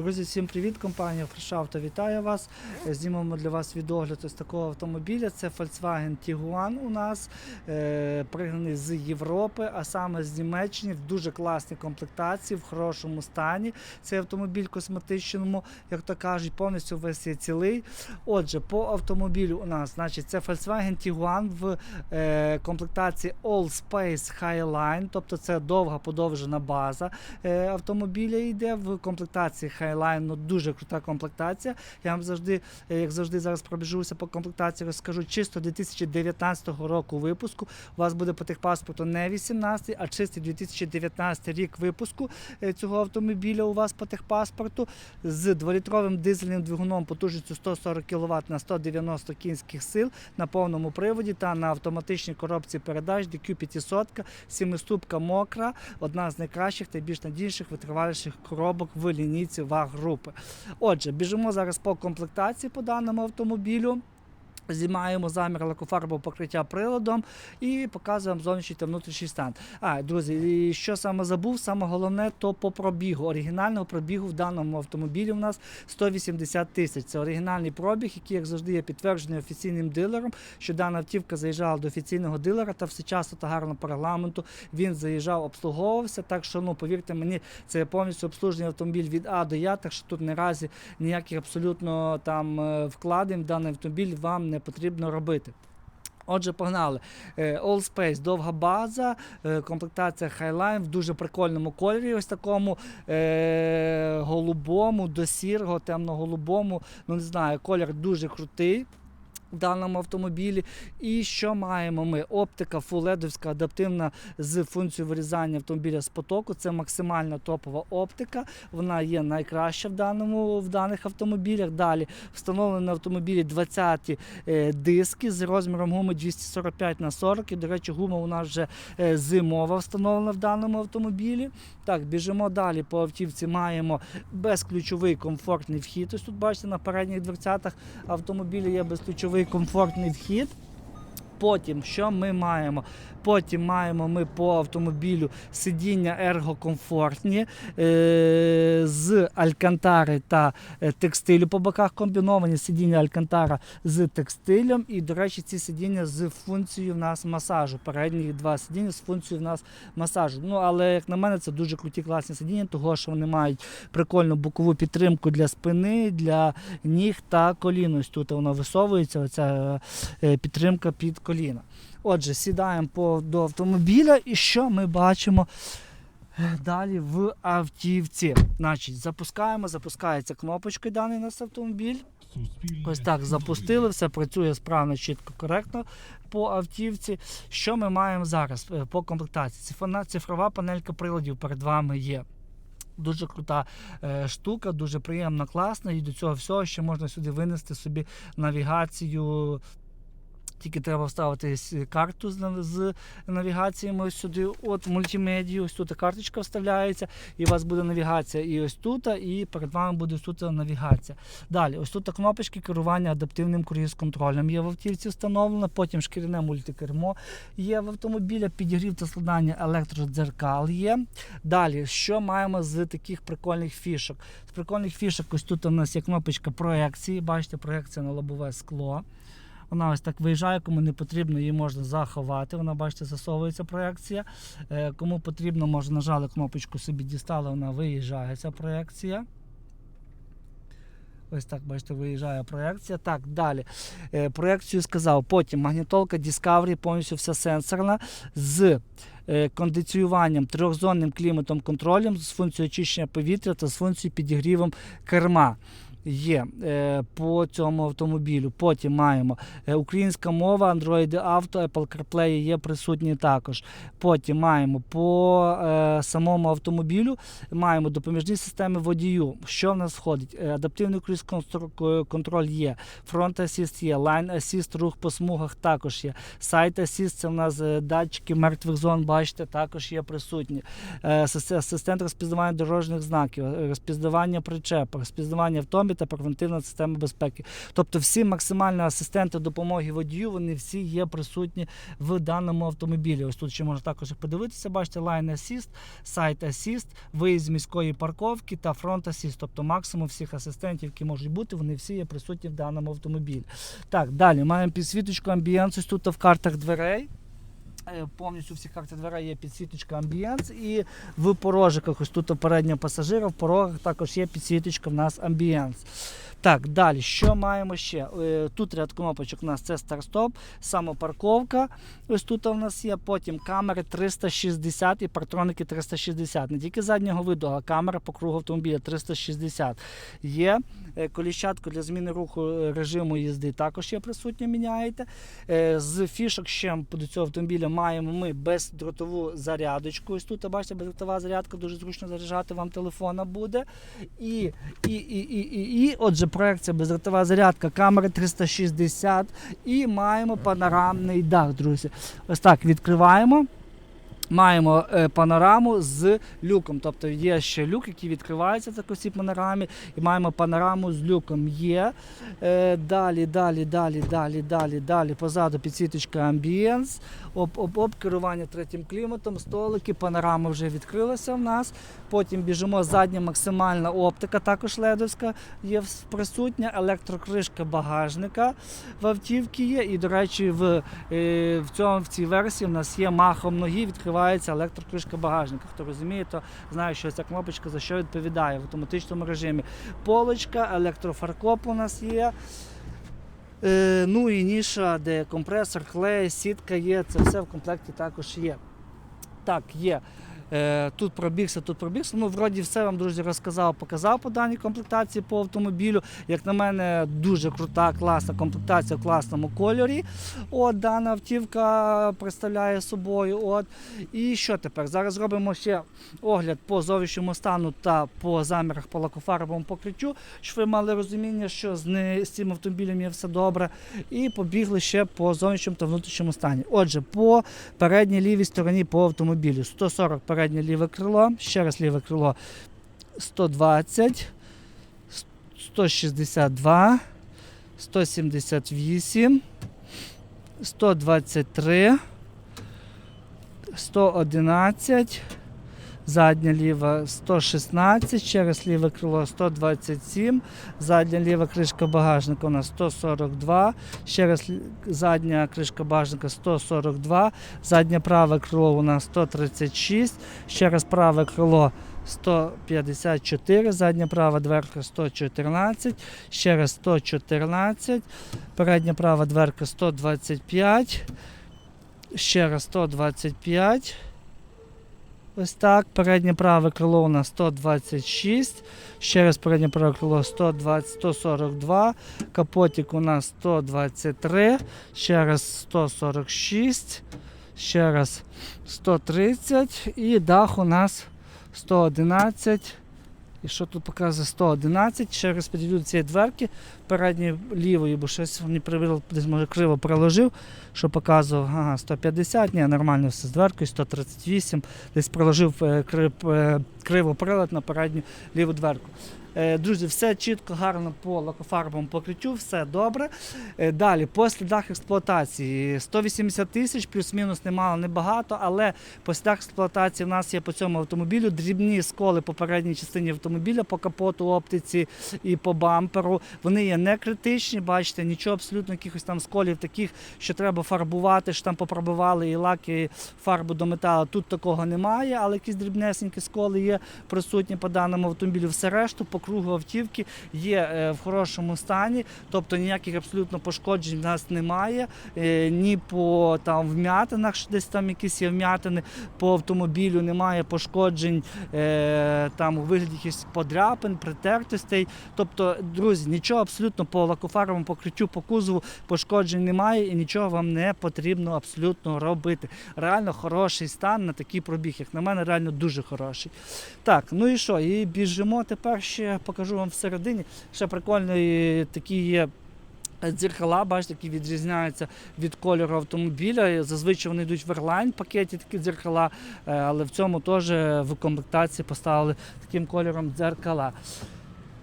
Друзі, всім привіт! Компанія Фрешавто вітає вас. Е, Знімемо для вас відогляд ось такого автомобіля. Це Volkswagen Tiguan у нас, е, пригнаний з Європи, а саме з Німеччини в дуже класній комплектації, в хорошому стані. Цей автомобіль косметичному, як то кажуть, повністю весь є цілий. Отже, по автомобілю у нас, значить, це Volkswagen Tiguan в е, комплектації All Space Highline, тобто це довга подовжена база е, автомобіля йде в комплектації Highline, ну дуже крута комплектація. Я вам завжди, е, як завжди, зараз пробіжуся по комплектації, розкажу чисто 2019 року випуску. У вас буде по техпаспорту не 18, а чистий 2019 рік випуску е, цього автомобіля у вас по техпаспорту з 2-літровим дизельним двигуном потужністю 140 кВт на 190 кінських сил на повному приводі та на автоматичній коробці передач DQ500, сімиступка мокра, одна з найкращих та більш надійніших витриваліших коробок в лінійці ваг групи. Отже, біжимо зараз по комплектації по даному автомобілю. Знімаємо замір лакофарбового покриття приладом і показуємо зовнішній та внутрішній стан. А, друзі, і що саме забув, саме головне, то по пробігу. Оригінального пробігу в даному автомобілі у нас 180 тисяч. Це оригінальний пробіг, який, як завжди, є підтверджений офіційним дилером, що дана автівка заїжджала до офіційного дилера та все часто та гарно по регламенту він заїжджав, обслуговувався. Так що, ну, повірте мені, це повністю обслужений автомобіль від А до Я, так що тут наразі ніяких абсолютно там е, вкладень в даний автомобіль вам не потрібно робити. Отже, погнали. Е, All Space, довга база, е, комплектація Highline в дуже прикольному кольорі, ось такому е- голубому, до сірого, темно-голубому. Ну не знаю, колір дуже крутий. В даному автомобілі. І що маємо ми? Оптика фуледовська адаптивна з функцією вирізання автомобіля з потоку. Це максимальна топова оптика. Вона є найкраща в даному в даних автомобілях. Далі встановлені на автомобілі 20 е, диски з розміром гуми 245 на 40. І, до речі, гума у нас вже е, зимова встановлена в даному автомобілі. Так, біжимо далі. По автівці маємо безключовий комфортний вхід. Ось тут бачите на передніх дверцятах автомобіля є безключовий комфортний вхід. Потім, що ми маємо? Потім маємо ми по автомобілю сидіння ергокомфортні е- з алькантари та е, текстилю по боках комбіновані сидіння алькантара з текстилем. І, до речі, ці сидіння з функцією в нас масажу. Передні два сидіння з функцією в нас масажу. Ну, але, як на мене, це дуже круті класні сидіння, того що вони мають прикольну бокову підтримку для спини, для ніг та колін. Ось тут воно висовується, оця е, підтримка під коліна. Отже, сідаємо по, до автомобіля і що ми бачимо е, далі в автівці. Значить, запускаємо, запускається кнопочкою даний у нас автомобіль. Ось так запустили, все працює справно, чітко, коректно по автівці. Що ми маємо зараз е, по комплектації? Цифрова панелька приладів перед вами є. Дуже крута е, штука, дуже приємна, класна. І до цього всього ще можна сюди винести собі навігацію. Тільки треба вставити карту з, з навігаціями ось сюди. От мультимедію, ось тут карточка вставляється, і у вас буде навігація і ось тут, і перед вами буде ось тут навігація. Далі, ось тут кнопочки керування адаптивним круїз-контролем є в автівці встановлено. Потім шкіряне мультикермо є в автомобілі, підігрів та складання електродзеркал є. Далі, що маємо з таких прикольних фішок? З прикольних фішок, ось тут у нас є кнопочка проекції. Бачите, проекція на лобове скло. Вона ось так виїжджає, кому не потрібно, її можна заховати. Вона, бачите, засовується проекція. Е, Кому потрібно, може нажали кнопочку собі дістали, вона виїжджає ця проекція. Ось так, бачите, виїжджає проекція. Так, далі. Е, проекцію сказав. Потім магнітолка Discovery, повністю вся сенсорна з е, кондиціюванням, трьохзонним кліматом контролем, з функцією очищення повітря та з функцією підігрівом керма. Є е, по цьому автомобілю. Потім маємо е, українська мова, Android Auto, Apple CarPlay є присутні також. Потім маємо по е, самому автомобілю маємо допоміжні системи водію. Що в нас входить? Адаптивний круїз контроль є, Front Assist є, Line Assist, рух по смугах також є. Side Assist це в нас датчики мертвих зон, бачите, також є присутні. Асистент розпізнавання дорожніх знаків, розпізнавання причеп, розпізнавання автомобілів, комбі та превентивна система безпеки. Тобто всі максимальні асистенти допомоги водію, вони всі є присутні в даному автомобілі. Ось тут ще можна також подивитися. Бачите, Line Assist, Site Assist, виїзд з міської парковки та Front Assist. Тобто максимум всіх асистентів, які можуть бути, вони всі є присутні в даному автомобілі. Так, далі маємо підсвіточку амбієнс ось тут в картах дверей. Е, Повністю у всіх картах дверей є підсвіточка амбієнс і в порожиках, ось тут переднього пасажира, в порогах також є підсвіточка в нас амбієнс. Так, далі, що маємо ще? Е, Тут ряд кнопочок у нас це старт-стоп, самопарковка. Ось тут у нас є. Потім камери 360 і партроники 360. Не тільки заднього виду, а камера по кругу автомобіля 360. Є е, коліщатку для зміни руху е, режиму їзди також є присутня, міняєте. З фішок ще до цього автомобіля маємо ми бездротову зарядочку. Ось тут, бачите, бездротова зарядка, дуже зручно заряджати вам телефона буде. І, і, і, і, і, і отже, проекція бездротова зарядка, камери 360 і маємо панорамний дах, друзі. Ось так відкриваємо. Маємо е, панораму з люком. Тобто є ще люк, який відкривається так цій панорамі, і маємо панораму з люком. Є. Е, далі, далі, далі, далі, далі, далі. Позаду підсвіточка амбієнс, оп, оп, оп, керування третім кліматом, столики, панорама вже відкрилася в нас. Потім біжимо задня максимальна оптика, також ледовська є присутня, електрокришка багажника в автівці є. І, до речі, в, е, в, цьому, в цій версії в нас є махом ноги, відкривається електрокришка багажника. Хто розуміє, то знає, що ця кнопочка за що відповідає в автоматичному режимі. Полочка, електрофаркоп у нас є. Е, ну і ніша, де компресор, клей, сітка є, це все в комплекті також є. Так, є. Е, тут пробігся, тут пробігся. Ну, вроді все вам, друзі, розказав, показав по даній комплектації по автомобілю. Як на мене, дуже крута, класна комплектація в класному кольорі. От дана автівка представляє собою. От. І що тепер? Зараз зробимо ще огляд по зовнішньому стану та по замірах по лакофарбовому покриттю, щоб ви мали розуміння, що з, не, з цим автомобілем є все добре. І побігли ще по зовнішньому та внутрішньому стані. Отже, по передній лівій стороні по автомобілю 140 переднє ліве крило, ще раз ліве крило. 120, 162, 178, 123, 111, задня ліва 116, через ліве крило 127, задня ліва кришка багажника у нас 142, ще задня кришка багажника 142, заднє праве крило у нас 136, ще раз праве крило 154, задня права дверка 114, ще раз 114, передня права дверка 125, ще раз 125. Ось так. Переднє праве крило у нас 126. Ще раз переднє праве крило 120, 142. Капотик у нас 123. Ще раз 146. Ще раз 130. І дах у нас 111. І що тут показує 111. Ще раз підійду до цієї дверки. Передньої лівої, бо щось мені привело, десь може криво проложив, що показував ага, 150, ні, нормально все з дверкою, 138, десь проложив е, е, криво прилад на передню ліву дверку. Е, Друзі, все чітко, гарно по лакофарбовому покриттю, все добре. Далі, по слідах експлуатації 180 тисяч, плюс-мінус немало, небагато, але по слідах експлуатації в нас є по цьому автомобілю дрібні сколи по передній частині автомобіля, по капоту, оптиці і по бамперу. Вони є не критичні, бачите, нічого абсолютно якихось там сколів таких, що треба фарбувати, що там попробували і лаки, фарбу до металу. Тут такого немає, але якісь дрібнесенькі сколи є присутні по даному автомобілю. Все решту по кругу автівки є е, в хорошому стані, тобто ніяких абсолютно пошкоджень в нас немає. Е, ні по там вм'ятинах, що десь там якісь є вм'ятини, по автомобілю немає пошкоджень е, там у вигляді якихось подряпин, притертостей. Тобто, друзі, нічого абсолютно по лакофаровому покриттю по кузову пошкоджень немає і нічого вам не потрібно абсолютно робити. Реально хороший стан на такий пробіг, як на мене, реально дуже хороший. Так, ну і що? І біжимо тепер ще покажу вам всередині. Ще прикольний такий є. Дзеркала, бачите, які відрізняються від кольору автомобіля. Зазвичай вони йдуть в Airline пакеті такі дзеркала, е, але в цьому теж в комплектації поставили таким кольором дзеркала.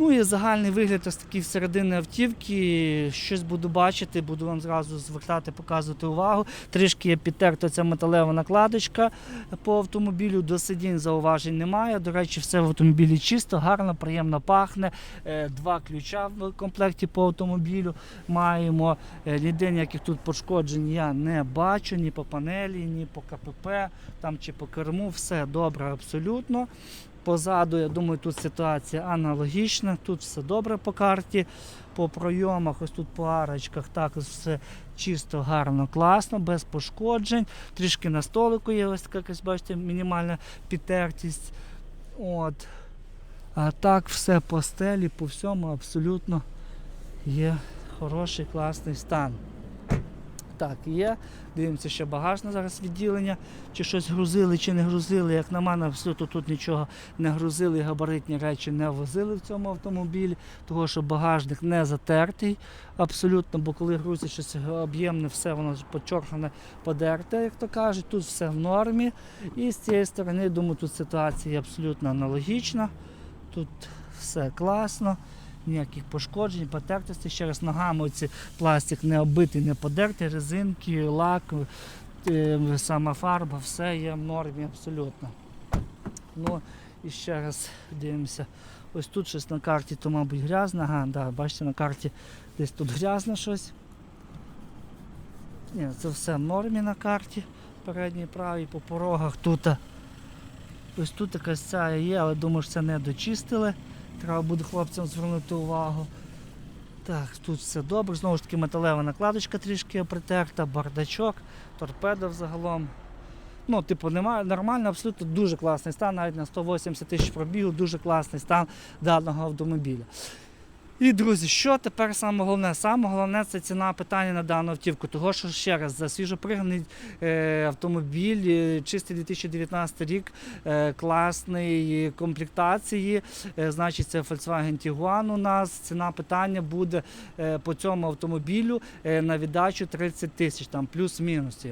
Ну і загальний вигляд ось такий всередині автівки. Щось буду бачити, буду вам зразу звертати, показувати увагу. Трішки є підтерта ця металева накладочка по автомобілю. До сидінь зауважень немає. До речі, все в автомобілі чисто, гарно, приємно пахне. Е, Два ключа в комплекті по автомобілю маємо. Е, Ніде ніяких тут пошкоджень я не бачу, ні по панелі, ні по КПП, там чи по керму. Все добре абсолютно. Позаду, я думаю, тут ситуація аналогічна. Тут все добре по карті, по пройомах, ось тут по арочках також все чисто, гарно, класно, без пошкоджень. Трішки на столику є ось якась, бачите, мінімальна підтертість. От. А так все по стелі, по всьому абсолютно є хороший, класний стан. Так, є. Дивимося, ще багажне зараз відділення. Чи щось грузили, чи не грузили. Як на мене, абсолютно тут нічого не грузили, габаритні речі не возили в цьому автомобілі, тому що багажник не затертий абсолютно, бо коли грузять щось об'ємне, все воно почорхане, подерте, як то кажуть, тут все в нормі. І з цієї сторони, думаю, тут ситуація абсолютно аналогічна. Тут все класно, ніяких пошкоджень, потертостей. Ще раз ногами оці пластик не оббитий, не подертий, резинки, лак, е, сама фарба, все є в нормі абсолютно. Ну і ще раз дивимося. Ось тут щось на карті, то, мабуть, грязно. Ага, да, бачите, на карті десь тут грязно щось. Ні, це все в нормі на карті. Передній правій по порогах тут. Ось тут якась ця є, але думаю, що це не дочистили. Треба буде хлопцям звернути увагу. Так, тут все добре. Знову ж таки металева накладочка трішки притерта, бардачок, торпеда взагалом. Ну, типу, немає нормально, абсолютно дуже класний стан, навіть на 180 тисяч пробігу, дуже класний стан даного автомобіля. І, друзі, що тепер саме головне? Саме головне це ціна питання на дану автівку. Того, що ще раз за свіжопригнаний е, автомобіль, е, чистий 2019 рік, е, класний комплектації. Значить, це Volkswagen Tiguan у нас. Ціна питання буде по цьому автомобілю на віддачу 30 тисяч, там плюс-мінус.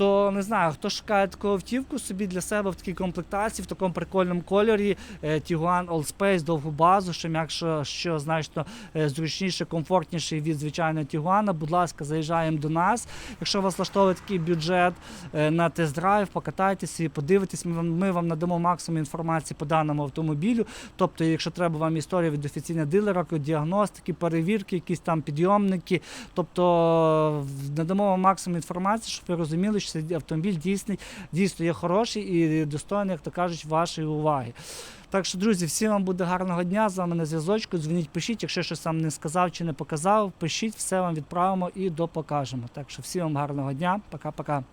То не знаю, хто шукає таку автівку собі для себе в такій комплектації, в такому прикольному кольорі. е, Tiguan All Space, довгу базу, що м'якше, що значно е, зручніше, комфортніше від звичайного Tiguan. Будь ласка, заїжджаємо до нас. Якщо вас влаштовує такий бюджет е, на тест-драйв, покатайтеся і подивитесь. Ми вам, ми вам надамо максимум інформації по даному автомобілю. Тобто, якщо треба вам історія від офіційного дилера, діагностики, перевірки, якісь там підйомники. Тобто надамо вам максимум інформації, щоб ви розуміли, що цей автомобіль дійсний, дійсно є хороший і достойний, як то кажуть, вашої уваги. Так що, друзі, всім вам буде гарного дня. З вами на зв'язочку. Дзвоніть, пишіть. Якщо щось сам не сказав чи не показав, пишіть, все вам відправимо і допокажемо. Так що всім вам гарного дня. Пока-пока.